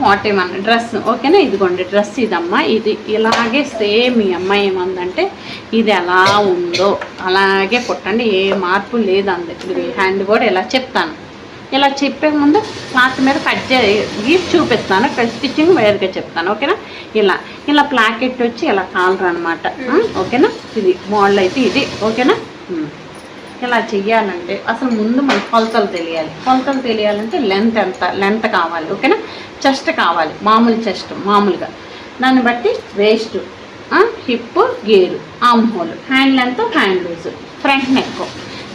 Forty one dress ఓకేనా? ఇదిగోండి dress ఇదమ్మా. ఇది ఇలాగే సేమ్ ఈ అమ్మాయి ఏమందంటే ఇది ఎలా ఉందో అలాగే కుట్టండి. ఏ మార్పు లేదు అంది ఇది హ్యాండ్ కూడా ఇలా చెప్తాను. ఇలా చెప్పే ముందు క్లాత్ మీద కట్ చేసి చూపిస్తాను. స్టిచ్చింగ్ వేరుగా చెప్తాను. ఓకేనా? ఇలా. ఇలా ప్లాకెట్ వచ్చి ఇలా కాలర్ అనమాట ఓకేనా? ఇది మోడల్ అయితే ఇది. ఓకేనా? ఇలా చెయ్యాలంటే అసలు ముందు మనకు కొలతలు తెలియాలి. కొలతలు తెలియాలంటే లెంత్ ఎంత? లెంత్ కావాలి. ఓకేనా? చెస్ట్ కావాలి మామూలు చెస్ట్ మామూలుగా. దాన్ని బట్టి waist hip gear arm hole hand length hand loose front neck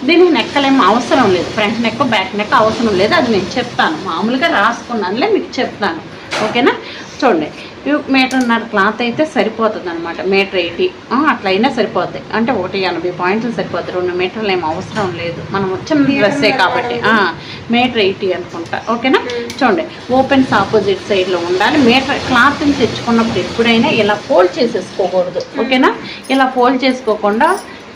దీనికి నెక్కలేం అవసరం లేదు. ఫ్రంట్ నెక్ బ్యాక్ నెక్ అవసరం లేదు. అది నేను చెప్తాను. మామూలుగా రాసుకున్నానులే మీకు చెప్తాను. ఓకేనా? చూడండి. మీటర్న్నర క్లాత్ అయితే సరిపోతుంది అనమాట మీటర్ ఎయిటీ. అట్లా అయినా సరిపోద్ది అంటే ఒకటి ఎనభై పాయింట్లు సరిపోద్ది రెండు మీటర్లు ఏం అవసరం లేదు. మనం వచ్చిన డ్రెస్సే కాబట్టి. మీటర్ ఎయిటీ అనుకుంటా. ఓకేనా? చూడండి. ఓపెన్స్ ఆపోజిట్ సైడ్లో ఉండాలి. మీటర్ క్లాత్ని తెచ్చుకున్నప్పుడు ఎప్పుడైనా ఇలా ఫోల్డ్ చేసేసుకోకూడదు. ఓకేనా? ఇలా ఫోల్డ్ చేసుకోకుండా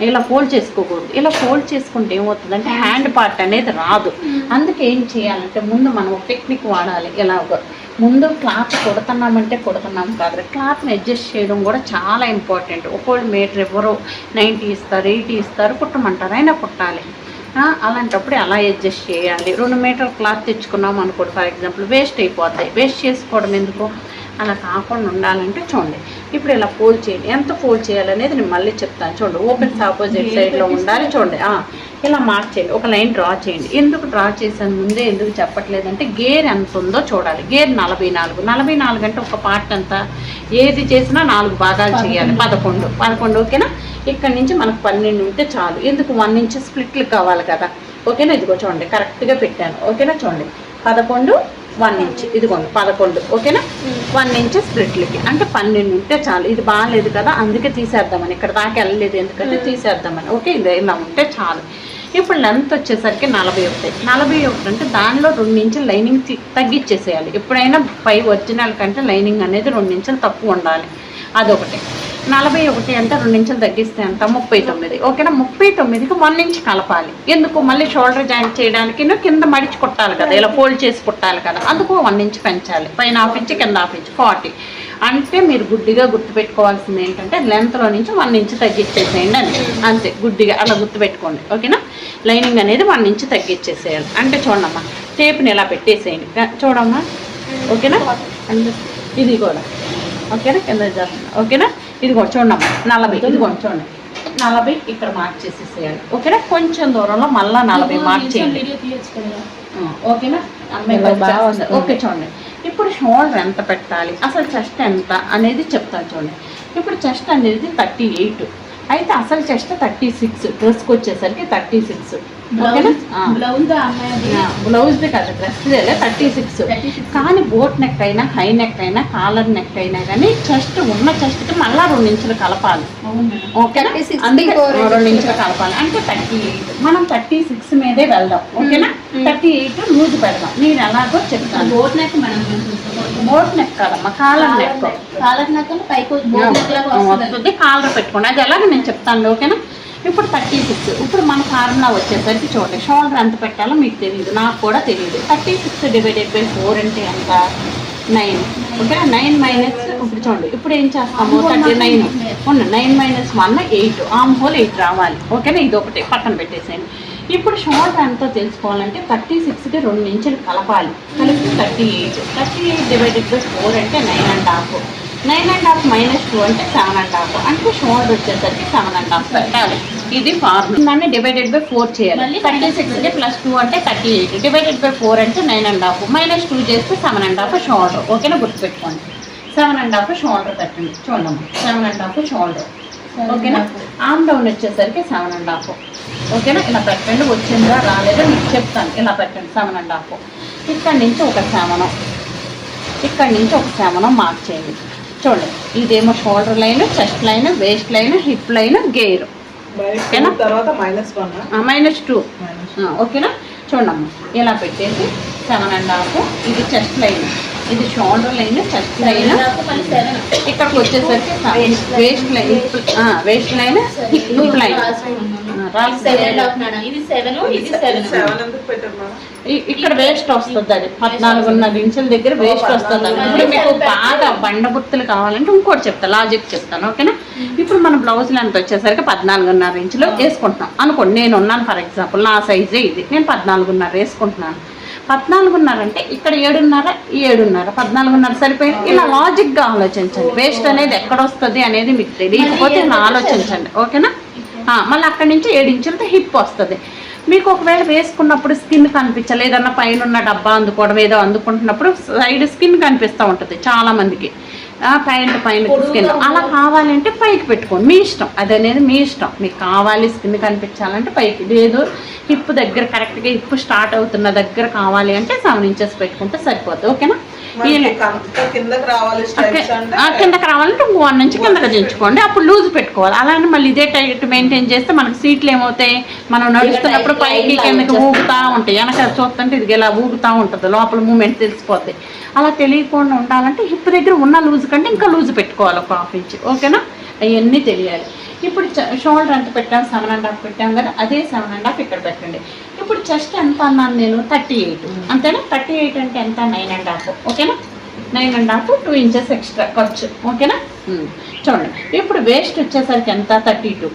ఇలా ఫోల్డ్ చేసుకోకూడదు. ఇలా ఫోల్డ్ చేసుకుంటే ఏమవుతుందంటే హ్యాండ్ పార్ట్ అనేది రాదు. అందుకే ఏం చేయాలంటే ముందు మనం ఒక టెక్నిక్ వాడాలి. ఇలాగ ముందు క్లాత్ కొడుతున్నామంటే కొడుతున్నాం కాదు. క్లాత్ని అడ్జస్ట్ చేయడం కూడా చాలా ఇంపార్టెంట్. ఒకళ్ళు మీటర్ ఎవరు నైంటీ ఇస్తారు ఎయిటీ ఇస్తారు కుట్టమంటారు అయినా కుట్టాలి. అలాంటప్పుడు ఎలా అడ్జస్ట్ చేయాలి? రెండు మీటర్ క్లాత్ తెచ్చుకున్నాం అనుకోండి ఫర్ ఎగ్జాంపుల్ వేస్ట్ అయిపోతాయి వేస్ట్ చేసుకోవడం ఎందుకు? అలా కాకుండా ఉండాలంటే చూడండి ఇప్పుడు ఇలా ఫోల్డ్ చేయండి. ఎంత ఫోల్డ్ చేయాలనేది నేను మళ్ళీ చెప్తాను. చూడండి ఓపెన్స్ ఆపోజిట్ సైడ్లో ఉండాలి. చూడండి ఇలా మార్క్ చేయండి. ఒక లైన్ డ్రా చేయండి. ఎందుకు డ్రా చేసాను ముందే ఎందుకు చెప్పట్లేదంటే గేర్ ఎంత ఉందో చూడాలి. గేర్ నలభై నాలుగు. నలభై నాలుగు అంటే ఒక పార్ట్ ఎంత? ఏది చేసినా నాలుగు భాగాలు చేయాలి. పదకొండు. పదకొండు ఓకేనా? ఇక్కడ నుంచి మనకు పన్నెండు ఉంటే చాలు. ఎందుకు? వన్ ఇంచ్ స్ప్లిట్లు కావాలి కదా. ఓకేనా? ఇదిగో చూడండి కరెక్ట్గా పెట్టాను. ఓకేనా? చూడండి పదకొండు వన్ ఇంచ్. ఇదిగోండి పదకొండు ఓకేనా? వన్ ఇంచ్ స్ప్లిట్లకి అంటే పన్నెండు ఉంటే చాలు. ఇది బాగాలేదు కదా అందుకే తీసేద్దామని. ఇక్కడ దాకా వెళ్ళలేదు ఎందుకంటే తీసేద్దామని. ఓకే ఇది ఇలా ఉంటే చాలు. ఇప్పుడు లెంత్ వచ్చేసరికి నలభై ఒకటి. నలభై ఒకటి అంటే దానిలో రెండు ఇంచులు లైనింగ్ తగ్గించేసేయాలి ఎప్పుడైనా పై ఒరిజినల్ కంటే లైనింగ్ అనేది రెండు ఇంచులు తక్కువ ఉండాలి. అదొకటి. నలభై ఒకటి అంటే రెండు ఇంచులు తగ్గిస్తే ఎంత? ముప్పై తొమ్మిది. ఓకేనా? ముప్పై తొమ్మిదికి వన్ ఇంచ్ కలపాలి. ఎందుకు? మళ్ళీ షోల్డర్ జాయింట్ చేయడానికి కింద మడిచి కుట్టాలి కదా. ఇలా ఫోల్డ్ చేసి కుట్టాలి కదా. అందుకు వన్ ఇంచ్ పెంచాలి. పైన హాఫ్ ఇంచ్ కింద హాఫ్ ఇంచ్ ఫార్టీ అంటే మీరు గుడ్డిగా గుర్తుపెట్టుకోవాల్సింది ఏంటంటే లెంత్లో నుంచి వన్ ఇంచ్ తగ్గించేసేయండి అని. అంతే. గుడ్డిగా అలా గుర్తుపెట్టుకోండి. ఓకేనా? లైనింగ్ అనేది వన్ ఇంచ్ తగ్గించేసేయాలి. అంటే చూడమ్మా టేప్ని ఇలా పెట్టేసేయండి. చూడమ్మా. ఓకేనా? అంటే ఇది కూడా. ఓకేనా? కింద చేస్తున్నా. ఓకేనా? ఇది చూడమ్మా నలభై. ఇది చూడండి నలభై ఇక్కడ మార్క్ చేసేసేయాలి. ఓకేనా? కొంచెం దూరంలో మళ్ళీ నలభై మార్క్ చేయండి. ఆ, ఓకేనా? అమ్మాయి. ఓకే చూడండి. ఇప్పుడు షోల్డర్ ఎంత పెట్టాలి? అసలు చెస్ట్ ఎంత అనేది చెప్తాను చూడండి. ఇప్పుడు చెస్ట్ అనేది థర్టీ ఎయిట్ అయితే అసలు చెస్ట్ థర్టీ సిక్స్ డ్రెస్కి వచ్చేసరికి థర్టీ సిక్స్ బ్లౌజ్ అమ్మాయి బ్లౌజ్ది కాదు డ్రెస్దే థర్టీ సిక్స్. కానీ బోట్ నెక్ అయినా హై నెక్ అయినా కాలర్ నెక్ అయినా కానీ చెస్ట్ ఉన్న చెస్ట్కి మళ్ళీ రెండు ఇంచులు కలపాలి. ఓకేనా? 36 అందుకే four రెండు ఇంచులు. కలపాలి. అంటే థర్టీ ఎయిట్. మనం థర్టీ సిక్స్ మీదే వెళ్దాం. ఓకేనా? థర్టీ ఎయిట్ లూజ్ పెడదాం. నేను ఎలాగో చెప్తాను. బోట్ నెక్ మనం బోట్ నెక్ కాదమ్మా కాలర్ నెక్. కాలర్ నెక్ పైకి వస్తుంది. కాలర్ పెట్టుకోండి. అది ఎలాగ నేను చెప్తాను ఓకేనా? ఇప్పుడు థర్టీ సిక్స్ ఇప్పుడు మన ఫార్ములా వచ్చేసరికి చూడండి. షోల్డర్ ఎంత పెట్టాలో మీకు తెలియదు నాకు కూడా తెలియదు thirty six divided by four అంటే ఎంత? నైన్. ఓకేనా నైన్ మైనస్ ఇప్పుడు చూడండి. ఇప్పుడు ఏం చేస్తాము? Thirty nine. ఉన్న nine minus one eight. Arm hole eight రావాలి. ఓకేనా? ఇది ఒకటి పక్కన పెట్టేసేయండి. ఇప్పుడు షోల్డర్ ఎంతో తెలుసుకోవాలంటే థర్టీ సిక్స్కి రెండు ఇంచులు కలపాలి. కలిపి thirty eight. Thirty eight divided by four అంటే nine and half. Nine and half minus two అంటే సెవెన్ అండ్ హాఫ్. అంటే షోల్డర్ వచ్చేసరికి సెవెన్ అండ్ హాఫ్ పెట్టాలి. ఇది ఫార్ములా దాన్ని డివైడెడ్ బై ఫోర్ చేయాలి. మళ్ళీ థర్టీ సిక్స్కి ప్లస్ టూ అంటే thirty eight. Divided by four అంటే nine and half minus two చేస్తే సెవెన్ అండ్ హాఫ్ షోల్డర్ ఓకేనా గుర్తుపెట్టుకోండి. సెవెన్ అండ్ హాఫ్ షోల్డర్ పెట్టండి చూడండి. సెవెన్ అండ్ హాఫ్ షోల్డర్ ఓకేనా ఆమ్ డౌన్ వచ్చేసరికి సెవెన్ అండ్ హాఫ్ ఓకేనా ఇలా పెట్టండి వచ్చిందా? రాలేదో? మీకు చెప్తాను. ఇలా పెట్టండి సెవెన్ అండ్ హాఫ్ ఇక్కడ నుంచి ఒక సెవెన్ ఇక్కడ నుంచి ఒక సెవెన్ మార్క్ చేయండి. చూడండి. ఇదేమో shoulder line chest line waist line hip line gear ఓకేనా? తర్వాత మైనస్ వన్ మైనస్ టూ ఓకేనా? చూడమ్మా ఇలా పెట్టేసి సెవెన్ అండ్ హాఫ్ ఇది చెస్ట్ లైన్ ఇది shoulder line chest line seven ఇక్కడికి వచ్చేసరికి waist line waist line hip line seven half madam ఇది సెవెన్ ఇది సెవెన్ ఇక్కడ వేస్ట్ వస్తుంది అది. పద్నాలుగున్నర ఇంచుల దగ్గర వేస్ట్ వస్తుంది అది. ఇప్పుడు మీకు బాగా బండబుత్తులు కావాలంటే ఇంకోటి చెప్తా లాజిక్ చెప్తాను ఓకేనా? ఇప్పుడు మన బ్లౌజ్ లెంత్ వచ్చేసరికి పద్నాలుగున్నర ఇంచులు వేసుకుంటున్నాం. అనుకోండి నేను ఉన్నాను ఫర్ ఎగ్జాంపుల్ నా సైజే ఇది. నేను పద్నాలుగున్నర వేసుకుంటున్నాను. పద్నాలుగున్నర అంటే ఇక్కడ ఏడున్నర ఏడున్నర పద్నాలుగున్నర సరిపోయింది. ఇలా లాజిక్గా ఆలోచించండి. వేస్ట్ అనేది ఎక్కడ వస్తుంది అనేది మీకు తెలియకపోతే ఆలోచించండి ఓకేనా? మళ్ళీ అక్కడి నుంచి ఏడు ఇంచులతో హిప్ వస్తుంది. మీకు ఒకవేళ వేసుకున్నప్పుడు స్కిన్ కనిపించలేదన్న పైన ఉన్న డబ్బా అందుకోవడం ఏదో అందుకుంటున్నప్పుడు సైడ్ స్కిన్ కనిపిస్తూ ఉంటుంది చాలామందికి ఆ, పైన స్కిన్ అలా కావాలంటే పైకి పెట్టుకోండి. మీ ఇష్టం. అది అనేది మీ ఇష్టం. మీకు కావాలి స్కిన్ కనిపించాలంటే పైకి. లేదు హిప్ దగ్గర కరెక్ట్గా హిప్ స్టార్ట్ అవుతున్న దగ్గర కావాలి అంటే సెవెన్ ఇంచెస్ పెట్టుకుంటే సరిపోతుంది ఓకేనా? కిందకి రావాలంటే ఇంకో వన్ నుంచి కిందకి దించుకోండి. అప్పుడు లూజ్ పెట్టుకోవాలి. అలానే మళ్ళీ ఇదే టైట్ మెయింటైన్ చేస్తే మనకి సీట్లు ఏమవుతాయి? మనం నడుస్తున్నప్పుడు పైకి కిందకి ఊగుతూ ఉంటాయి. వెనక చూస్తుంటే ఇది ఇలా ఊగుతూ ఉంటుంది. లోపల మూమెంట్ తెలిసిపోద్ది. అలా తెలియకుండా ఉండాలంటే హిప్ దగ్గర ఉన్న లూజ్ కంటే ఇంకా లూజ్ పెట్టుకోవాలి ఒక హాఫ్ ఇంచ్. ఓకేనా? అవన్నీ తెలియాలి. ఇప్పుడు షోల్డర్ ఎంత పెట్టాం? సెవెన్ అండ్ హాఫ్ పెట్టాం కదా అదే సెవెన్ అండ్ హాఫ్ ఇక్కడ పెట్టండి. ఇప్పుడు చెస్ట్ ఎంత అన్నాను నేను? Thirty eight. అంతేనా? థర్టీ ఎయిట్ అంటే ఎంత? Nine and half. ఓకేనా? Nine and half two inches extra ఖర్చు. ఓకేనా. చూడండి. ఇప్పుడు వేస్ట్ వచ్చేసరికి ఎంత? Thirty two.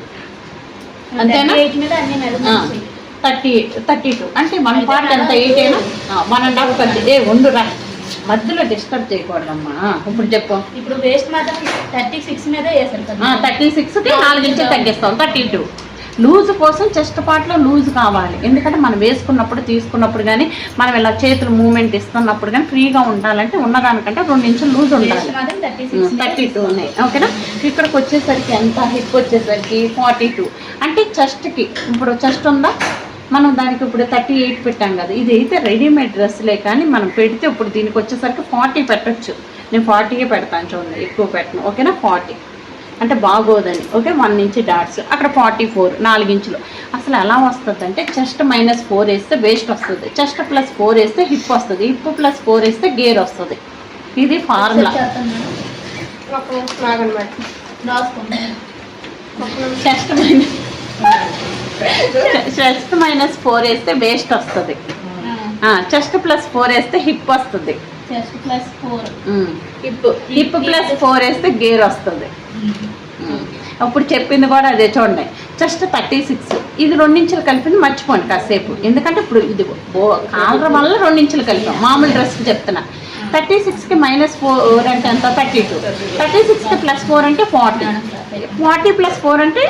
అంతేనా? ఎయిట్ మీద అన్ని మెజర్మెంట్స్ థర్టీ థర్టీ టూ. అంటే వన్ పార్ట్ ఎంత? ఎయిట్ అయినా వన్ అండ్ హాఫ్ ఖర్చు. ఏ ఉండురా. మధ్యలో డిస్టర్బ్ చేయకూడదమ్మా. ఇప్పుడు చెప్పు. ఇప్పుడు వేస్ట్ మాత్రం థర్టీ సిక్స్ మీద వేసారు కదా. థర్టీ సిక్స్కి నాలుగు ఇంచులు తగ్గిస్తాం. థర్టీ టూ లూజ్ కోసం చెస్ట్ పార్ట్లో లూజ్ కావాలి. ఎందుకంటే మనం వేసుకున్నప్పుడు తీసుకున్నప్పుడు కానీ మనం ఇలా చేతులు మూమెంట్ ఇస్తున్నప్పుడు కానీ ఫ్రీగా ఉండాలంటే ఉన్నదానికంటే రెండు ఇంచులు లూజ్ ఉండాలి. థర్టీ టూ ఉన్నాయి. ఓకేనా? ఇక్కడికి వచ్చేసరికి ఎంత? హిప్ వచ్చేసరికి ఫార్టీ టూ అంటే చెస్ట్కి ఇప్పుడు చెస్ట్ ఉందా? మనం దానికి ఇప్పుడు థర్టీ ఎయిట్ పెట్టాం కదా. ఇది అయితే రెడీమేడ్ డ్రెస్లే కానీ మనం పెడితే ఇప్పుడు దీనికి వచ్చేసరికి ఫార్టీ పెట్టొచ్చు. నేను ఫార్టీయే పెడతాను చూడండి ఎక్కువ పెట్టను. ఓకేనా? ఫార్టీ. అంటే బాగోదని. ఓకే? One inch dots. అక్కడ ఫార్టీ ఫోర్ నాలుగు ఇంచులు. అసలు ఎలా వస్తుంది అంటే చెస్ట్ మైనస్ ఫోర్ వేస్తే వేస్ట్ వస్తుంది. చెస్ట్ ప్లస్ ఫోర్ వేస్తే హిప్ వస్తుంది. హిప్ ప్లస్ ఫోర్ వేస్తే గేర్ వస్తుంది. ఇది formula. Chest minus chest minus four వేస్తే వేస్ట్ వస్తుంది. చెస్ట్ ప్లస్ ఫోర్ వేస్తే హిప్ వస్తుంది. Chest plus four hip hip plus four వేస్తే గేర్ వస్తుంది. అప్పుడు చెప్పింది కూడా అదే చూడండి. జస్ట్ థర్టీ సిక్స్ ఇది రెండించులు కలిపింది మర్చిపోండి కాసేపు. ఎందుకంటే ఇప్పుడు ఇది కాలర్ వల్ల రెండించులు కలిపాం. మామూలు డ్రెస్ చెప్తున్నా. థర్టీ సిక్స్కి మైనస్ ఫోర్ అంటే ఎంత? Thirty two. థర్టీ సిక్స్కి ప్లస్ ఫోర్ అంటే ఫార్టీ. ఫార్టీ ప్లస్ ఫోర్ అంటే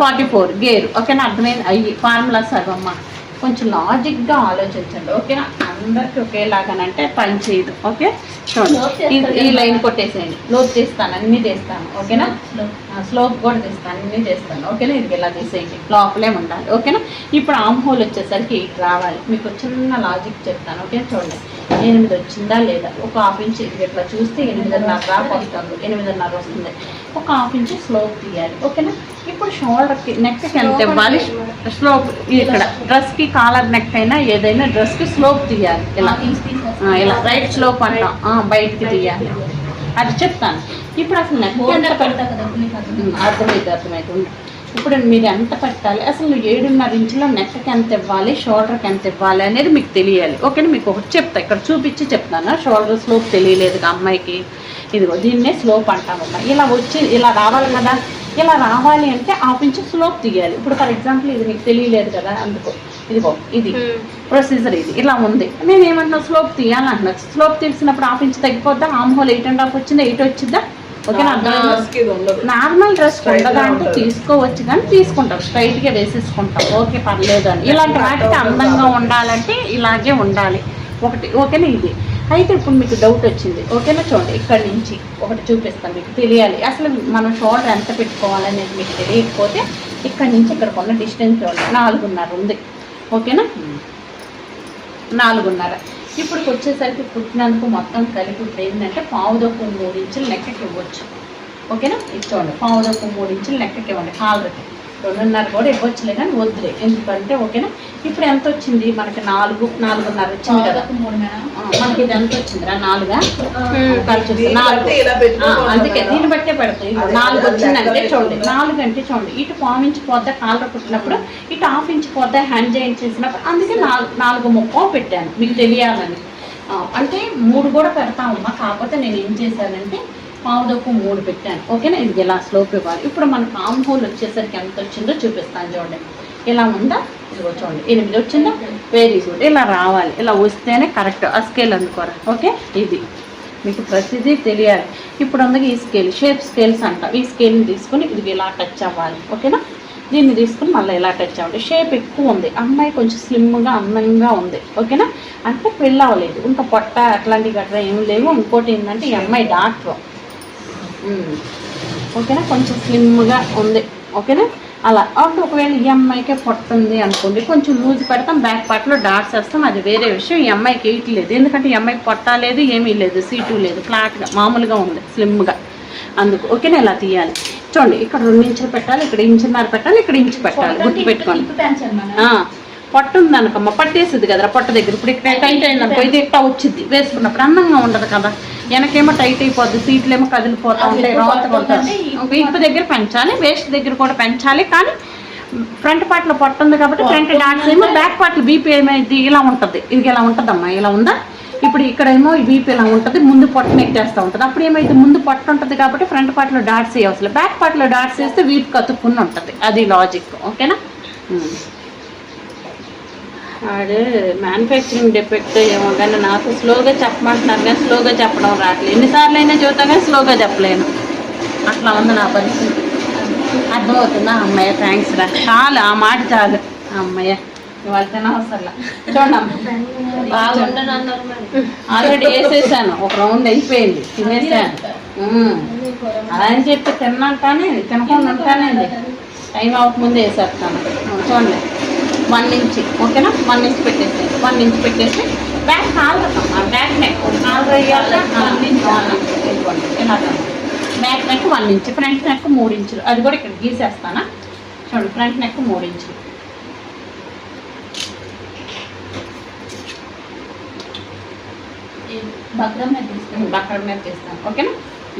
ఫార్టీ ఫోర్. గేర్. ఓకేనా? అర్థమైంది? అయ్యి ఫార్ములా సగమ్మా కొంచెం లాజిక్గా ఆలోచించండి. ఓకేనా? అందరికి ఒకేలాగానంటే పని చేయదు ఓకే? చూడండి. ఈ- లైన్ కొట్టేసేయండి. లోపు తీస్తాను అన్నీ తీస్తాను ఓకేనా? స్లోప్ కూడా తీస్తాను అన్నీ చేస్తాను ఓకేనా? ఇది ఇలా తీసేయండి లోపలే ఉండాలి ఓకేనా? ఇప్పుడు ఆమ్ హోల్ వచ్చేసరికి ఇటు రావాలి. మీకు చిన్న లాజిక్ చెప్తాను ఓకే? చూడండి. ఎనిమిది వచ్చిందా లేదా? ఒక హాఫ్ ఇంచ్ ఇట్లా చూస్తే ఎనిమిదిన్నర దాకా వస్తుంది. ఎనిమిదిన్నర వస్తుంది. ఒక హాఫ్ ఇంచ్ స్లోప్ తీయాలి ఓకేనా ఇప్పుడు షోల్డర్కి నెక్కి ఎంత ఇవ్వాలి? స్లోప్ ఇక్కడ డ్రెస్కి కాలర్ నెక్ అయినా ఏదైనా డ్రెస్కి స్లోప్ తీయాలి ఇలా. ఇలా. రైట్ స్లోప్ అంటాం. బయటికి తీయాలి. అది చెప్తాను. ఇప్పుడు అసలు నెక్ ఎంత పెడతా కదా నీకు అర్థం ఉమ్, అర్థమైంది అర్థమైంది. ఇప్పుడు మీరు ఎంత పెట్టాలి? అసలు ఏడున్నర ఇంచులో నెక్కి ఎంత ఇవ్వాలి? షోల్డర్కి ఎంత ఇవ్వాలి అనేది మీకు తెలియాలి. ఓకేనా మీకు ఒకటి చెప్తా. ఇక్కడ చూపించి చెప్తాను. షోల్డర్ స్లోప్ తెలియలేదు అమ్మాయికి. ఇదిగో దీన్నే స్లోప్ అంటామమ్మా ఇలా వచ్చి ఇలా రావాలి కదా. ఇలా రావాలి అంటే ఇంచ్ స్లోప్ తీయాలి. ఇప్పుడు ఫర్ ఎగ్జాంపుల్ ఇది మీకు తెలియలేదు కదా అందుకో. ఇదిగో ఇది. ప్రొసీజర్ ఇది. ఇలా ఉంది. నేను ఏమంటున్నా స్లోప్ తీయాలంటున్నా. స్లోప్ తీసినప్పుడు inch తగ్గిపోద్దా? Arm hole eight and half వచ్చిందా? ఎయిట్ వచ్చిద్దా? ఓకేనా నార్మల్ డ్రెస్ ఉండదా. అంటే. తీసుకోవచ్చు కానీ తీసుకుంటాం. స్ట్రైట్గా వేసేసుకుంటాం. ఓకే పర్లేదు అని. ఇలాంటి వాటికి అందంగా ఉండాలంటే ఇలాగే ఉండాలి. ఒకటి ఓకేనా ఇది? అయితే ఇప్పుడు మీకు డౌట్ వచ్చింది. ఓకేనా చూడండి ఇక్కడ నుంచి ఒకటి చూపిస్తాను మీకు. తెలియాలి. అసలు మనం షోల్డర్ ఎంత పెట్టుకోవాలనేది మీకు తెలియకపోతే ఇక్కడ నుంచి ఇక్కడ ఉన్న డిస్టెన్స్ చూడండి. నాలుగున్నర ఉంది. ఓకేనా నాలుగున్నర. ఇప్పుడు వచ్చేసరికి పుట్టినందుకు మొత్తం కలిపి ఇప్పుడు ఏంటంటే పావుదొక్కు మూడు ఇంచులు లెక్కకి ఇవ్వచ్చు. ఓకేనా ఇది చూడండి. పావుదొక్కు మూడు ఇంచులు లెక్కకి ఇవ్వండి. కాలర్కి రెండున్నర కూడా ఇవ్వచ్చులే కానీ వద్దులే. ఎందుకంటే ఓకేనా? ఇప్పుడు ఎంత వచ్చింది? మనకి నాలుగు నాలుగున్నర వచ్చింది కదా. మనకి ఇది ఎంత వచ్చిందిరా? నాలుగా? కలిసి నాలుగు. అందుకే. దీన్ని బట్టే పెడతాయి నాలుగు వచ్చిందంటే. చూడండి. నాలుగు అంటే చూడండి. ఇటు పావు ఇంచు పోద్దా కాలర పుట్టినప్పుడు ఇటు హాఫ్ ఇంచ్ పోద్దా హ్యాండ్ జాయింట్ చేసినప్పుడు అందుకే నాలుగు నాలుగు ముప్ప పెట్టాను. మీకు తెలియాలని. అంటే మూడు కూడా పెడతామమ్మా కాకపోతే నేను ఏం చేశానంటే పావుదప్పు మూడు పెట్టాను. ఓకేనా? ఇది ఇలా స్లోప్ ఇవ్వాలి? ఇప్పుడు మన పామ్ హోల్ వచ్చేసరికి ఎంత వచ్చిందో చూపిస్తాను చూడండి. ఇలా ఉందా? ఇదిగో చూడండి. ఎనిమిది వచ్చిందా? వెరీ గుడ్ ఇలా రావాలి. ఇలా వస్తేనే కరెక్ట్ ఆ స్కేల్ అందుకోరా ఓకే? ఇది. మీకు ప్రతిదీ తెలియాలి. ఇప్పుడు అందుకే ఈ స్కేల్ షేప్ స్కేల్స్ అంటాం. ఈ స్కేల్ని తీసుకుని ఇది ఇలా టచ్ అవ్వాలి. ఓకేనా? దీన్ని తీసుకుని మళ్ళీ ఇలా టచ్ అవ్వండి షేప్ ఎక్కువ ఉంది. అమ్మాయి కొంచెం స్లిమ్గా అందంగా ఉంది. ఓకేనా? అంటే పెళ్ళి అవ్వలేదు. ఇంకా పొట్ట అట్లాంటివి గట్రా ఏం లేవు. ఇంకోటి ఏంటంటే ఈ అమ్మాయి డాక్టర్. ఓకేనా కొంచెం స్లిమ్గా ఉంది. ఓకేనా అలా. అంటే ఒకవేళ ఈ అమ్మాయికే పొట్ట ఉంది అనుకోండి కొంచెం లూజ్ పెడతాం బ్యాక్ పార్ట్లో డాట్స్ వేస్తాం అది వేరే విషయం. ఈ అమ్మాయికి ఎయిట్ లేదు. ఎందుకంటే ఈ అమ్మాయికి పొట్ట లేదు ఏమీ లేదు సీటు లేదు ఫ్లాట్గా మామూలుగా ఉంది స్లిమ్గా అందుకు ఓకేనా ఇలా తీయాలి. చూడండి ఇక్కడ రెండు ఇంచులు పెట్టాలి ఇక్కడ ఇంచున్నర పెట్టాలి ఇక్కడ ఇంచు పెట్టాలి. గుర్తు పెట్టుకోండి. పొట్ట ఉందనుకమ్మ పట్టేస్తుంది కదరా పొట్ట దగ్గర. ఇప్పుడు ఇక్కడ టైట్ అయిందనుకో ఇది ఇట్లా వచ్చింది వేసుకున్నప్పుడు అందంగా ఉండదు కదా. వెనకేమో టైట్ అయిపోద్ది సీట్లు ఏమో కదిలిపోతా ఉంటాయి రోత ఇప్పు దగ్గర పెంచాలి వేస్ట్ దగ్గర కూడా పెంచాలి కానీ ఫ్రంట్ పార్ట్లో పొట్ట ఉంది కాబట్టి ఫ్రంట్ డాట్స్ ఏమో బ్యాక్ పార్ట్లో బీపీ ఏమైంది ఇలా ఉంటుంది. ఇది ఇలా ఉంటుందమ్మా ఇలా ఉందా? ఇప్పుడు ఇక్కడేమో ఈ బీపీ ఇలా ఉంటుంది ముందు పొట్టను ఎక్కేస్తూ ఉంటుంది. అప్పుడు ఏమైతే ముందు పొట్ట ఉంటుంది కాబట్టి ఫ్రంట్ పార్ట్లో డాట్స్ వేయవసరం బ్యాక్ పార్ట్లో డాట్స్ వేస్తే వీపు కతుక్కుని ఉంటుంది. అది లాజిక్ ఓకేనా ఉమ్. ఆడు మ్యానుఫ్యాక్చరింగ్ డిఫెక్ట్ ఏమో కానీ నాకు స్లోగా చెప్పమంటున్నారు కానీ స్లోగా చెప్పడం రావట్లేదు. ఎన్నిసార్లు అయినా చూద్దాం కానీ స్లోగా చెప్పలేను. అట్లా ఉంది నా పరిస్థితి. అర్థమవుతుందా? అమ్మయ్య థ్యాంక్స్ రా. చాలు ఆ మాట చాలు. అమ్మయ్య ఇవాళ తినవసరంలా చూడమ్మ. బాగుండను ఆల్రెడీ వేసేసాను. ఒక రౌండ్ అయిపోయింది. తినేసాను. అలా అని చెప్పి తిన్నాను కానీ తినకుండా ఉంటానండి. టైం అవ్వకముందే వేసేస్తాను. చూడండి. వన్ ఇంచ్ ఓకేనా? వన్ ఇంచ్ పెట్టేసి వన్ ఇంచ్ పెట్టేసి back collar back neck collar వేయాలి వన్ ఇంచ్. వన్ ఇంచ్ ఇదిగోండి ఇలా back neck one inch front neck మూడు ఇంచులు. అది కూడా ఇక్కడ గీసేస్తానా? చూడండి ఫ్రంట్ నెక్ మూడు ఇంచులు. బక్రం మీద తీసుకుంటాం బక్కడ మీద తీస్తాను ఓకేనా?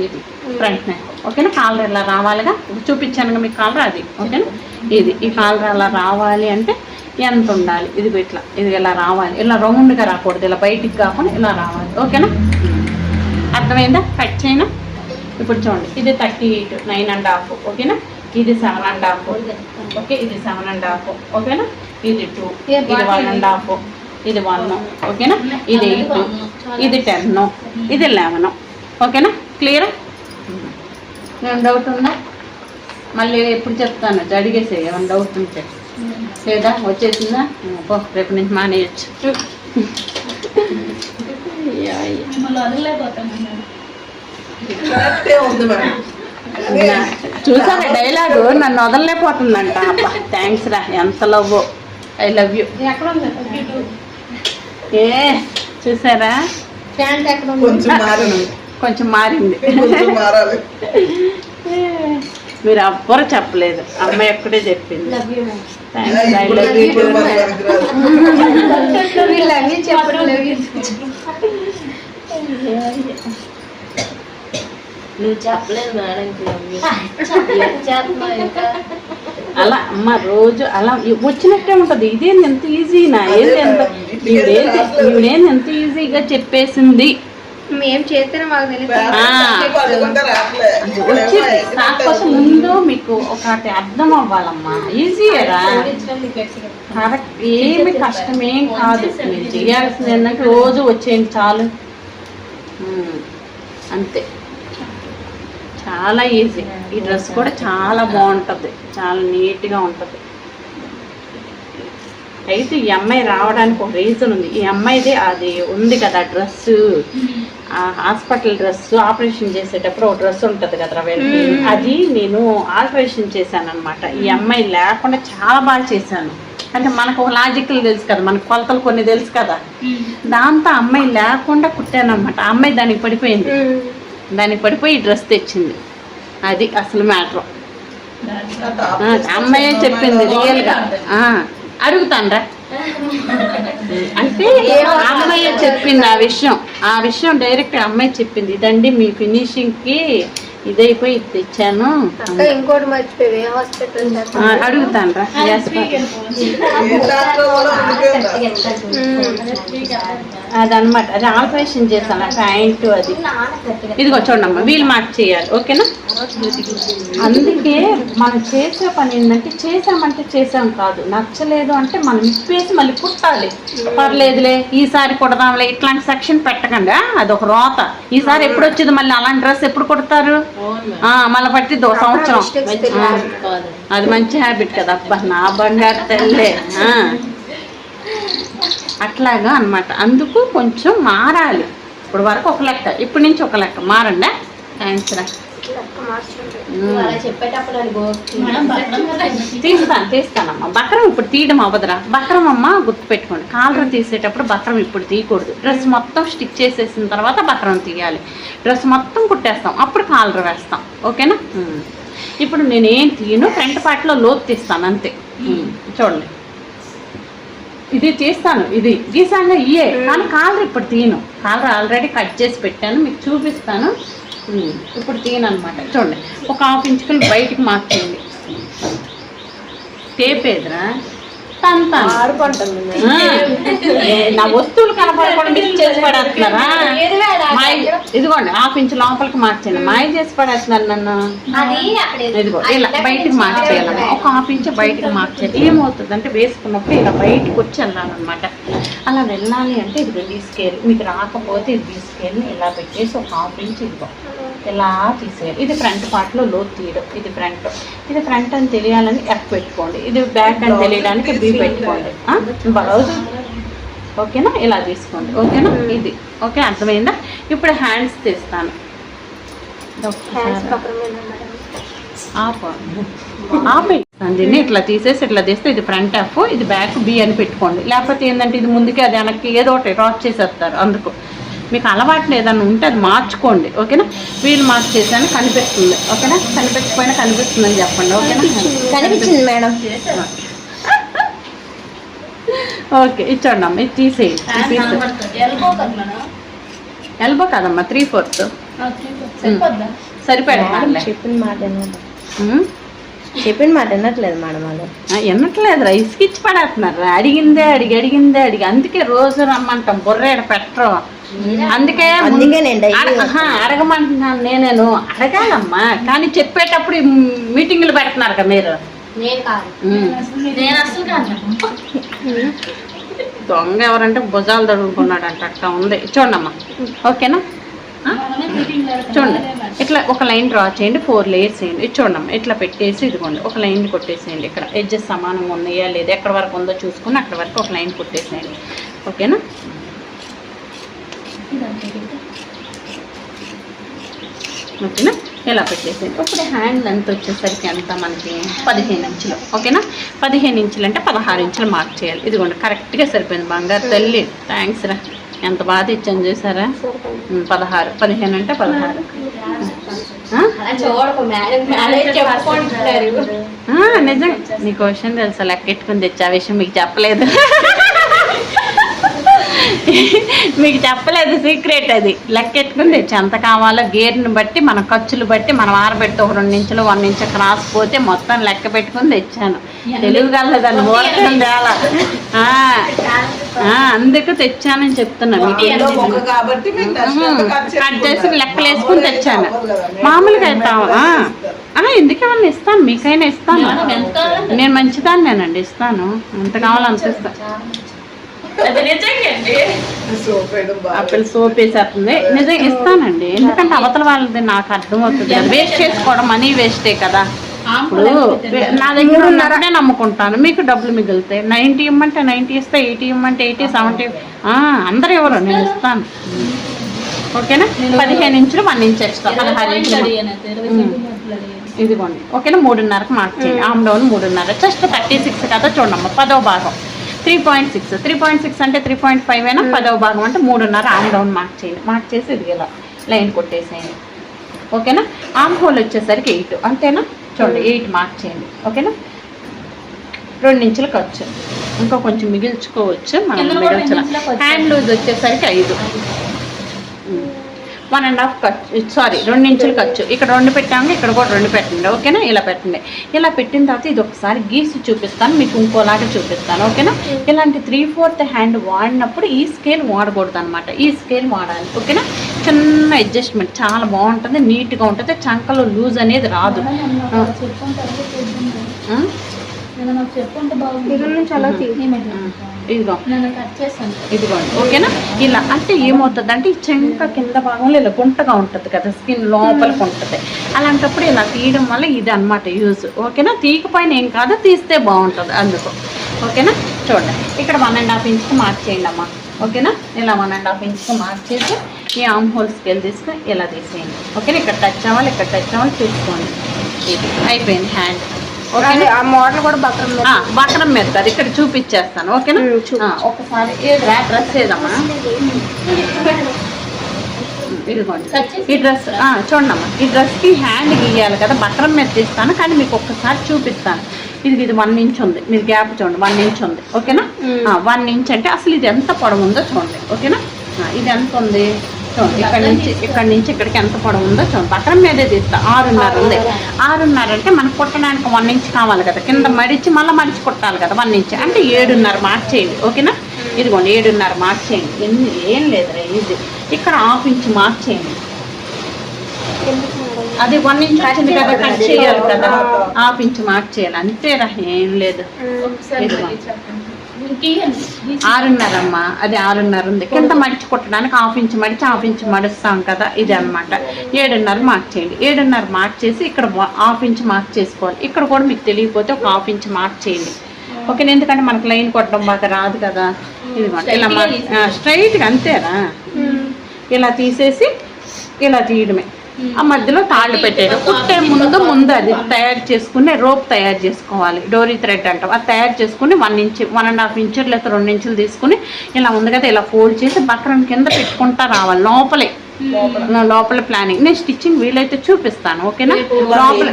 ఇది ఫ్రంట్ నెక్ ఓకేనా? కాలర్ ఇలా రావాలిగా? చూపించాను మీకు కాలర్ అది ఓకేనా? ఇది ఈ కాలర్ అలా రావాలి అంటే ఎంత ఉండాలి ఇది ఇట్లా ఇది ఇలా రావాలి. ఇలా రౌండ్గా రాకూడదు. ఇలా బయటికి కాకుండా ఇలా రావాలి. ఓకేనా? అర్థమైందా? కట్ చేయనా? ఇప్పుడు చూడండి. ఇది thirty eight nine and half. ఓకేనా? ఇది సెవెన్ అండ్ హాఫ్. ఓకే ఇది సెవెన్ అండ్ హాఫ్. ఓకేనా? ఇది టూ. ఇది వన్ అండ్ హాఫ్. ఇది వన్. ఓకేనా? ఇది ఎయిట్. ఇది టెన్. ఇది లెవెన్. ఓకేనా? క్లియర్? నేను డౌట్ ఉందా? మళ్ళీ ఎప్పుడు చెప్తాను. అడిగేసే ఏమైనా డౌట్ ఉంటే. లేదా వచ్చేసిందా? పో రేపు నుంచి మానేయచ్చు. చూసారా డైలాగు? నన్ను వదలలేకపోతుందంట. అబ్బా థ్యాంక్స్ రా. ఎంత లవ్ ఐ లవ్ యూ ఎక్కడ ఉంది ఇటు. ఏ చూసారా? కొంచెం మారింది. కొంచెం మారాలి. మీరు ఎవ్వరు చెప్పలేదు. అమ్మాయి ఒక్కటే చెప్పింది. నువ్వు చెప్పలేదు చేస్తున్నావు ఇంకా అలా అమ్మ రోజు అలా వచ్చినట్టే ఉంటది. ఇదేంది ఎంత ఈజీనా ఏంది ఎంత ఈవిడేంది ఎంత ఈజీగా చెప్పేసింది? మేము చేస్తేనే మాకు కాకపోతే ముందు మీకు ఒకటి అర్థం అవ్వాలమ్మా. ఈజీయరా కరెక్ట్ ఏమి కష్టమేం కాదు. మీరు చేయాల్సింది ఏంటంటే రోజు వచ్చేయండి చాలు. అంతే. చాలా ఈజీ ఈ డ్రెస్ కూడా చాలా బాగుంటుంది. చాలా నీట్గా ఉంటుంది. అయితే ఈ అమ్మాయి రావడానికి ఒక రీజన్ ఉంది. ఈ అమ్మాయిది అది ఉంది కదా డ్రెస్ హాస్పిటల్ డ్రెస్ ఆపరేషన్ చేసేటప్పుడు ఒక డ్రెస్ ఉంటుంది కదా. అది నేను ఆల్టరేషన్ చేశాను అనమాట ఈ అమ్మాయి లేకుండా చాలా బాగా చేశాను. అంటే మనకు ఒక లాజికల్ తెలుసు కదా మనకు కొలతలు కొన్ని తెలుసు కదా. దాంతో అమ్మాయి లేకుండా కుట్టాను అనమాట అమ్మాయి దానికి పడిపోయింది. దానికి పడిపోయి డ్రెస్ తెచ్చింది. అది అసలు మ్యాటర్. అమ్మాయే చెప్పింది రియల్గా ఆ, అడుగుతాన్రా. అంటే ఆ అమ్మాయే చెప్పింది ఆ విషయం. ఆ విషయం డైరెక్ట్ అమ్మాయి చెప్పింది. ఇదండి మీ ఫినిషింగ్కి ఇదైపోయి ఇది తెచ్చాను ఇంకోటి మర్చిపోయి హాస్పిటల్ అడుగుతాన్రా యాస్పర్. అదనమాట అది ఆపరేషన్ చేశాను ప్యాంటు అది. ఇదిగో చూడమ్మా వీళ్ళు మాకు చేయాలి ఓకేనా? అందుకే మనం చేసే పని ఏంటంటే చేసామంటే చేసాం కాదు నచ్చలేదు అంటే మనం ఇప్పేసి మళ్ళీ కుట్టాలి. పర్లేదులే ఈసారి కుడదాంలే ఇట్లాంటి సెక్షన్ పెట్టకుండా. అది ఒక రోత. ఈసారి ఎప్పుడు వచ్చింది మళ్ళీ అలాంటి డ్రెస్ ఎప్పుడు కుడతారు? ఆ, మళ్ళీ పట్టిద్ది ఒక సంవత్సరం. అది మంచి హ్యాబిట్ కదా అబ్బా నా బంగారు తల్లే. ఆ. అట్లాగా అన్నమాట. అందుకు కొంచెం మారాలి. ఇప్పుడు వరకు ఒక లెక్క. ఇప్పటి నుంచి ఒక లెక్క. మారండి? థ్యాంక్స్ రా. తీస్తాను తీస్తానమ్మా. బక్రం ఇప్పుడు తీయడం అవ్వదురా. బక్రం అమ్మ గుర్తు పెట్టుకోండి. కాలర్ తీసేటప్పుడు బక్రం ఇప్పుడు తీయకూడదు. డ్రెస్ మొత్తం స్టిక్ చేసేసిన తర్వాత బక్రం తీయాలి. డ్రెస్ మొత్తం కుట్టేస్తాం. అప్పుడు కాలర్ వేస్తాం. ఓకేనా. ఇప్పుడు నేనేం తీయను? ఫ్రంట్ పార్ట్లో లోతు తీస్తాను అంతే. చూడండి. ఇది తీస్తాను ఇది గీసాంగా ఇయే కానీ కాలర్ ఇప్పుడు తీయను. కాలర్ ఆల్రెడీ కట్ చేసి పెట్టాను. మీకు చూపిస్తాను. ఇప్పుడు తీయను అనమాట చూడండి. ఒక హాఫ్ ఇంచుకుని బయటికి మార్చేయండి టేప్ ఏదిరా? ఏ, నా వస్తువులు కనపడకుండా మిస్ చేసి పడేస్తున్నారా? ఇదిగోండి హాఫ్ ఇంచ్ లోపలికి మార్చండి మాయ చేసి పడేస్తున్నారు నన్ను. ఇదిగో ఇలా బయటికి మార్చేయాలన్నమాట. ఒక హాఫ్ ఇంచ్ బయటికి మార్చేయాలి. ఏమవుతుంది అంటే వేసుకున్నప్పుడు ఇలా బయటికి వచ్చి వెళ్ళాలన్నమాట అలా వెళ్ళాలి అంటే ఇది తీసుకెళ్ళి మీకు రాకపోతే ఇది తీసుకెళ్ళి ఇలా పెట్టేసి ఒక హాఫ్ ఇంచ్ ఇదిగో. ఇలా తీసేయాలి. ఇది ఫ్రంట్ పార్ట్లో లోతు తీయడం. ఇది ఫ్రంట్ ఇది ఫ్రంట్ అని తెలియాలని ఎఫ్ పెట్టుకోండి. ఇది బ్యాక్ అని తెలియడానికి బి పెట్టుకోండి? బ్లౌజ్ ఓకేనా ఇలా తీసుకోండి. ఓకేనా ఇది. ఓకే అర్థమైందా? ఇప్పుడు హ్యాండ్స్ తీస్తాను. దీన్ని ఇట్లా తీసేసి ఇట్లా తీస్తే ఇది ఫ్రంట్ హాఫ్ ఇది బ్యాక్ బి అని పెట్టుకోండి. లేకపోతే ఏంటంటే ఇది ముందుకి అది వెనక్కి ఏదో ఒకటి రాక్ చేసేస్తారు. అందుకు. మీకు అలవాట్లు ఏదన్నా ఉంటే అది మార్చుకోండి ఓకేనా? వీలు మార్చేసాను కనిపిస్తుంది ఓకేనా? కనిపించకపోయినా కనిపిస్తుందని చెప్పండి ఓకేనా? కనిపించింది మేడం. ఓకే ఇచ్చండి అమ్మ ఇది తీసేయి ఈ పీస్ ఎల్బో కాదమ్మా త్రీ ఫోర్త్ సరిపెడతానులే చెప్పిన మాట. చెప్పిన మాట వినట్లేదు మేడం వాళ్ళు. ఆ, వినట్లేదురా ఇసుకిచ్చి పడేస్తున్నారు. అడిగిందే అడిగి అడిగిందే అడిగి. అందుకే రోజు రమ్మంటాం బుర్రేడ పెట్టరు. అందుకే అడగమంటున్నాను నేనేను. అడగాలమ్మా కానీ చెప్పేటప్పుడు మీటింగ్లు పెడుతున్నారు కదా మీరు. నేను కాదు. ఉమ్. నేను అసలు కాదు. దొంగ ఎవరంటే భుజాలు తడుముకున్నాడు అంట అట్లా ఉంది. చూడమ్మా. ఓకేనా? చూడండి. ఇట్లా ఒక లైన్ డ్రా చేయండి. ఫోర్ లేయర్స్ వేయండి. ఇది చూడమ్మా. ఇట్లా పెట్టేసి ఇదిగోండి. ఒక లైన్ కొట్టేసేయండి. ఇక్కడ ఎడ్జెస్ సమానంగా ఉన్నాయా లేదా ఎక్కడ వరకు ఉందో చూసుకుని అక్కడ వరకు ఒక లైన్ కొట్టేసేయండి. ఓకేనా? ఓకేనా? ఇలా పెట్టేసేయండి ఇప్పుడు హ్యాండ్ లెంత్ వచ్చేసరికి ఎంత మనకి పదిహేను ఇంచులు. ఓకేనా? పదిహేను ఇంచులు అంటే పదహారు ఇంచులు మార్క్ చేయాలి. ఇదిగోండి కరెక్ట్గా సరిపోయింది. బంగారు తల్లి థ్యాంక్స్ రా. ఎంత బాధ ఇచ్చాను చూసారా? పదహారు. పదిహేను అంటే పదహారు. నిజం నీ క్వశ్చన్ తెలుసా? లెక్కెట్టుకుని తెచ్చా ఆ విషయం మీకు చెప్పలేదు. మీకు చెప్పలేదు సీక్రెట్ అది. లెక్కెట్టుకుని తెచ్చి ఎంత కావాలో గేర్ని బట్టి మన ఖర్చులు బట్టి మనం ఆరబెట్టి ఒక రెండు ఇంచులు వన్ ఇంచు క్రాస్ పోతే మొత్తం లెక్క పెట్టుకుని తెచ్చాను. తెలివి కలదని ఆ, ఆ, అందుకు తెచ్చానని చెప్తున్నాను కట్ చేసి. లెక్కలు వేసుకుని తెచ్చాను. మామూలుగా కూడా ఇస్తాం ఆ. ఆ, ఎందుకేమన్నా ఇస్తాను? మీకైనా ఇస్తాను. నేను మంచిదాన్నేనండి ఇస్తాను. ఎంత కావాలో అంత ఇస్తాను ఆపిల్ సోప్ వేసేస్తుంది. నిజం ఇస్తానండి. ఎందుకంటే అవతల వాళ్ళది నాకు అర్థమవుతుంది. వేస్ట్ చేసుకోవడం మనీ వేస్టే కదా. ఇప్పుడు నా దగ్గర ఉన్నప్పుడే నమ్ముకుంటాను. మీకు డబ్బులు మిగులుతాయి. నైంటీ ఇమ్మంటే నైంటీ ఇస్తా ఎయిటీ ఇమ్మంటే ఎయిటీ సెవెంటీ అందరూ ఎవరు? నేను ఇస్తాను. ఓకేనా? పదిహేను ఇంచులు వన్ ఇంచ్ ఎక్స్ట్రా. పదహారు ఇంచులు. ఇదిగోండి. ఓకేనా? మూడున్నరకు మార్చేయండి ఆమ్ డౌన్ మూడున్నర. జస్ట్ థర్టీ సిక్స్ కదా చూడమ్మా పదో భాగం. Three point six three point six అంటే త్రీ పాయింట్ ఫైవ్ అయినా పదవ భాగం అంటే మూడున్నర ఆమ్ డౌన్ మార్క్ చేయండి. మార్క్ చేసి ఇది ఇలా లైన్ కొట్టేసేయండి. ఓకేనా? ఆమ్ హోల్ వచ్చేసరికి ఎయిట్ అంతేనా? చూడండి ఎయిట్ మార్క్ చేయండి. ఓకేనా? రెండు ఇంచులు ఖర్చు. ఇంకా కొంచెం మిగిల్చుకోవచ్చు. మనం. హ్యాండ్ లూజ్ వచ్చేసరికి ఐదు. వన్ అండ్ హాఫ్ ఖర్చు సారీ రెండు ఇంచులు ఖర్చు. ఇక్కడ రెండు పెట్టాము ఇక్కడ కూడా రెండు పెట్టండి ఓకేనా? ఇలా పెట్టండి. ఇలా పెట్టిన తర్వాత ఇది ఒకసారి గీసి చూపిస్తాను మీకు ఇంకోలాగా చూపిస్తాను ఓకేనా? ఇలాంటి త్రీ ఫోర్త్ హ్యాండ్ వాడినప్పుడు ఈ స్కేల్ వాడకూడదు అనమాట ఈ స్కేల్ వాడాలి ఓకేనా? చిన్న అడ్జస్ట్మెంట్ చాలా బాగుంటుంది నీట్గా ఉంటుంది చంకలో లూజ్ అనేది రాదు ఆ. ఆ? చెప్పుంటే బాగుంది ఇరు నుంచి అలా తీ. ఇదిగో ఇదిగోండి ఓకేనా? ఇలా అంటే ఏమవుతుంది అంటే ఈ చెంక కింద భాగంలో ఇలా గుంటగా ఉంటుంది కదా స్కిన్ లోపలికి ఉంటుంది. అలాంటప్పుడు ఇలా తీయడం వల్ల ఇది అన్నమాట యూజ్. ఓకేనా? తీయకపోయిన ఏం కాదు తీస్తే బాగుంటుంది అందుకు. ఓకేనా? చూడండి. ఇక్కడ వన్ అండ్ హాఫ్ ఇంచ్కి మార్క్ చేయండి అమ్మా. ఓకేనా? ఇలా వన్ అండ్ హాఫ్ ఇంచ్కి మార్క్ చేసి ఈ ఆమ్ హోల్ స్కేల్ తీసుకుని ఇలా తీసేయండి. ఓకేనా? ఇక్కడ టచ్ అవ్వాలి ఇక్కడ టచ్ అవ్వాలి చూసుకోండి. ఇది అయిపోయింది హ్యాండ్. ఆ మోడల్ కూడా బక్రం బకరం ఇక్కడ చూపించేస్తాను. ఓకేనా? ఒకసారి ఏదిరా డ్రెస్ ఏదమ్మా? ఇదిగోండి. ఈ డ్రెస్ ఆ, చూడమ్మా ఈ డ్రెస్కి హ్యాండ్ గీయాలి కదా. బకరం మీద తీస్తాను. కానీ మీకు ఒక్కసారి చూపిస్తాను. ఇది ఇది వన్ ఇంచ్ ఉంది. మీరు గ్యాప్ చూడండి. వన్ ఇంచ్ ఉంది. ఓకేనా. వన్ ఇంచ్ అంటే అసలు ఇది ఎంత పొడవు ఉందో చూడండి. ఓకేనా? ఇది ఎంత ఉంది? చూడండి ఇక్కడ నుంచి ఇక్కడ నుంచి ఇక్కడికి ఎంత పొడవు ఉందో చూడండి. బకరం మీదే తీస్తా. ఆరున్నర ఉంది. ఆరున్నర అంటే మనకు కుట్టడానికి వన్ ఇంచ్ కావాలి కదా. కింద మడిచి మళ్ళీ మడిచి కుట్టాలి కదా వన్ ఇంచ్ అంటే ఏడున్నర మార్క్ చేయండి. ఓకేనా? ఇదిగోండి ఏడున్నర మార్క్ చేయండి. ఎన్ని ఏం లేదురా ఈజీ ఇక్కడ హాఫ్ ఇంచ్ మార్క్ చేయండి. ఎందుకు మేడం? అది వన్ ఇంచ్ వచ్చింది కదా కట్ చేయాలి కదా. హాఫ్ ఇంచ్ మార్క్ చేయాలి. అంతేరా ఏం లేదు. ఒకసారి ఇదిగో. మళ్ళీ చెప్పండి. గీయండి. గీసి- ఆరున్నర అమ్మా అది ఆరున్నర ఉంది. కింద మడిచి కుట్టడానికి హాఫ్ ఇంచ్ మడిచి హాఫ్ ఇంచ్ మడుస్తాం కదా ఇది అన్నమాట ఏడున్నర మార్క్ చేయండి. ఏడున్నర మార్క్ చేసి ఇక్కడ హాఫ్ ఇంచ్ మార్క్ చేసుకోవాలి. ఇక్కడ కూడా మీకు తెలియకపోతే ఒక హాఫ్ ఇంచ్ మార్క్ చేయండి. ఓకే ఎందుకంటే మనకు లైన్ కొట్టడం బాగా రాదు కదా. ఇదిగోండి ఇలా స్ట్రైట్గా అంతేరా ఇలా తీసేసి ఇలా తీయడమే. ఆ మధ్యలో తాళ్ళు పెట్టేది కుట్టే ముందు ముందు అది తయారు చేసుకుని రోప్ తయారు చేసుకోవాలి. డోరీ థ్రెడ్ అంటాం. అది తయారు చేసుకుని one inch one and half inch లేకపోతే రెండు ఇంచులు తీసుకుని ఇలా ఉంది కదా ఇలా ఫోల్డ్ చేసి బక్రం కింద పెట్టుకుంటా రావాలి. లోపలే. లోపల. ప్లానింగ్ నేను స్టిచ్చింగ్ వీలైతే చూపిస్తాను ఓకేనా? లోపల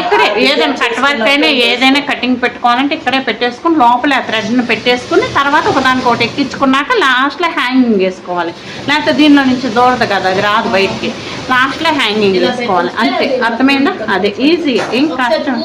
ఇక్కడే ఏదైనా కట్ వర్క్ అయినా ఏదైనా కటింగ్ పెట్టుకోవాలంటే ఇక్కడే పెట్టేసుకుని లోపల థ్రెడ్ని పెట్టేసుకుని తర్వాత ఒకదానికి ఒకటి ఎక్కించుకున్నాక లాస్ట్లో హ్యాంగింగ్ వేసుకోవాలి లేకపోతే దీనిలో నుంచి దూరదు కదా అది రాదు బయటికి. లాస్ట్లో హ్యాంగింగ్ వేసుకోవాలి అంతే. అర్థమైందా? అదే ఈజీ ఏం కష్టం?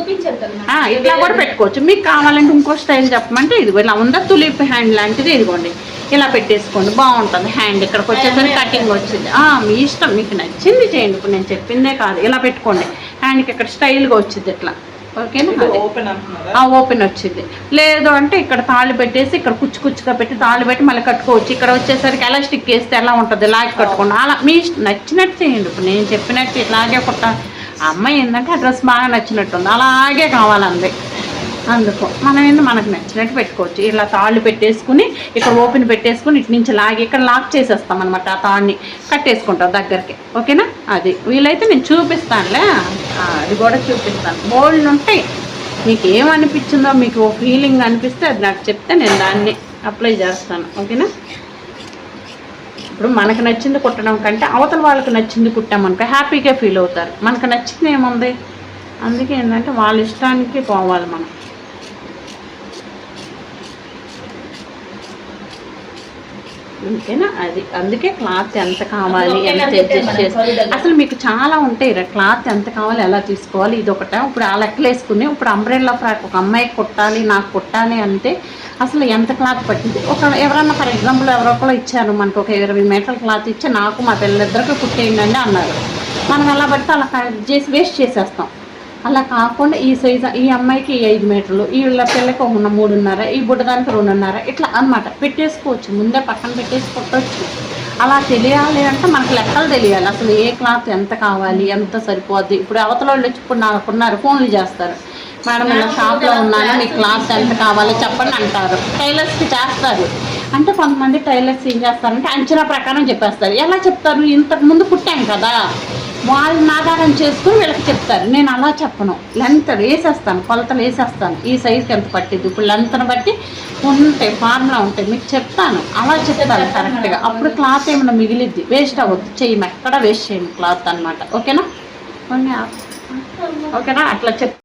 ఇట్లా కూడా పెట్టుకోవచ్చు. మీకు కావాలంటే ఇంకో స్టైల్ చెప్పమంటే ఇది ఇలా ఉందా తులిప్ హ్యాండ్ లాంటిది ఇదిగోండి. ఇలా పెట్టేసుకోండి బాగుంటుంది. హ్యాండ్ ఇక్కడికి వచ్చేసరికి కటింగ్ వచ్చింది. మీ ఇష్టం మీకు నచ్చింది చేయండి. ఇప్పుడు నేను చెప్పిందే కాదు. ఇలా పెట్టుకోండి. హ్యాండ్కి ఇక్కడ స్టైల్గా వచ్చింది ఇట్లా. ఓకేనా ఓపెన్ అంటున్నారా? ఆ ఓపెన్ వచ్చింది. లేదు అంటే ఇక్కడ తాళ్ళు పెట్టేసి ఇక్కడ కుచ్చు కుచ్చుగా పెట్టి తాళ్ళు పెట్టి మళ్ళీ కట్టుకోవచ్చు. ఇక్కడ వచ్చేసరికి ఎలాస్టిక్ వేస్తే ఎలా ఉంటుంది? లాగి కట్టుకోండి. అలా మీ ఇష్టం నచ్చినట్టు చేయండి. ఇప్పుడు నేను చెప్పినట్టు ఇలాగే కుట్ట. అమ్మాయి ఏంటంటే ఆ డ్రెస్ బాగా నచ్చినట్టుంది. అలాగే కావాలంది. అందుకో. మనం ఏంటి మనకు నచ్చినట్టు పెట్టుకోవచ్చు. ఇలా తాళ్ళు పెట్టేసుకుని ఇక్కడ ఓపెన్ పెట్టేసుకుని ఇటు నుంచి లాగి ఇక్కడ లాక్ చేసేస్తాం అనమాట ఆ తాళ్ళని. కట్టేసుకుంటాం దగ్గరికి. ఓకేనా? అది. వీలైతే నేను చూపిస్తానులే. అది కూడా చూపిస్తాను. బోల్డ్ ఉంటాయి మీకు ఏమనిపించిందో మీకు ఫీలింగ్ అనిపిస్తే అది నాకు చెప్తే నేను దాన్ని అప్లై చేస్తాను. ఓకేనా? ఇప్పుడు మనకు నచ్చింది కుట్టడం కంటే అవతల వాళ్ళకి నచ్చింది కుట్టామనుకో హ్యాపీగా ఫీల్ అవుతారు. మనకు నచ్చింది ఏముంది? అందుకే ఏంటంటే వాళ్ళ ఇష్టానికి పోవాలి మనం. ఓకేనా అది అందుకే క్లాత్ ఎంత కావాలి ఎంత అడ్జస్ట్ చేసి అసలు మీకు చాలా ఉంటాయి రా. క్లాత్ ఎంత కావాలి ఎలా తీసుకోవాలి ఇది ఒకట ఇప్పుడు ఆ లెక్కలు వేసుకుని ఇప్పుడు అంబ్రెల్లా ఫ్రాక్ ఒక అమ్మాయికి కుట్టాలి నాకు కుట్టాలి అంటే అసలు ఎంత క్లాత్ పట్టింది? ఒక ఎవరన్నా ఫర్ ఎగ్జాంపుల్ ఎవరో ఒకరు ఇచ్చారు మనకు ఒక ఇరవై మీటర్ల క్లాత్ ఇచ్చి నాకు మా పిల్లలిద్దరికి కుట్టేయండి అన్నారు. మనం ఎలా పడితే అలా కట్ చేసి వేస్ట్ చేసేస్తాం. అలా కాకుండా ఈ సైజు ఈ అమ్మాయికి ఐదు మీటర్లు ఈ వీళ్ళ పిల్లకి ఒక మూడున్నర ఈ బుడ్డదానికి రెండున్నర ఇట్లా అన్నమాట. పెట్టేసుకోవచ్చు. ముందే పక్కన పెట్టేసి కుట్టవచ్చు అలా తెలియాలి అంటే మనకు లెక్కలు తెలియాలి. అసలు ఏ క్లాత్ ఎంత కావాలి ఎంత సరిపోద్ది? ఇప్పుడు అవతల వాళ్ళు వచ్చి ఇప్పుడు నాకున్నారు ఫోన్లు చేస్తారు. మేడం ఇలా షాప్లో ఉన్నాను మీ క్లాత్ ఎంత కావాలో చెప్పండి అంటారు. టైలర్స్కి చేస్తారు. అంటే కొంతమంది టైలర్స్ ఏం చేస్తారంటే అంచనా ప్రకారం చెప్పేస్తారు. ఎలా చెప్తారు? ఇంతకు ముందు కుట్టాం కదా. వాళ్ళని ఆధారం చేసుకుని వీళ్ళకి చెప్తారు. నేను అలా చెప్పను. లెంత్ వేసేస్తాను. కొలతలు వేసేస్తాను. ఈ సైజుకి ఎంత పట్టింది ఇప్పుడు లెంత్ని బట్టి ఉంటాయి ఫార్ములా ఉంటాయి మీకు చెప్తాను. అలా చెప్తాను కరెక్ట్గా అప్పుడు క్లాత్ ఏమైనా మిగిలిద్ది? వేస్ట్ అవ్వద్దు. చెయ్యి ఎక్కడ వేస్ట్ చేయండి క్లాత్ అనమాట ఓకేనా? ఓకేనా? అట్లా చెప్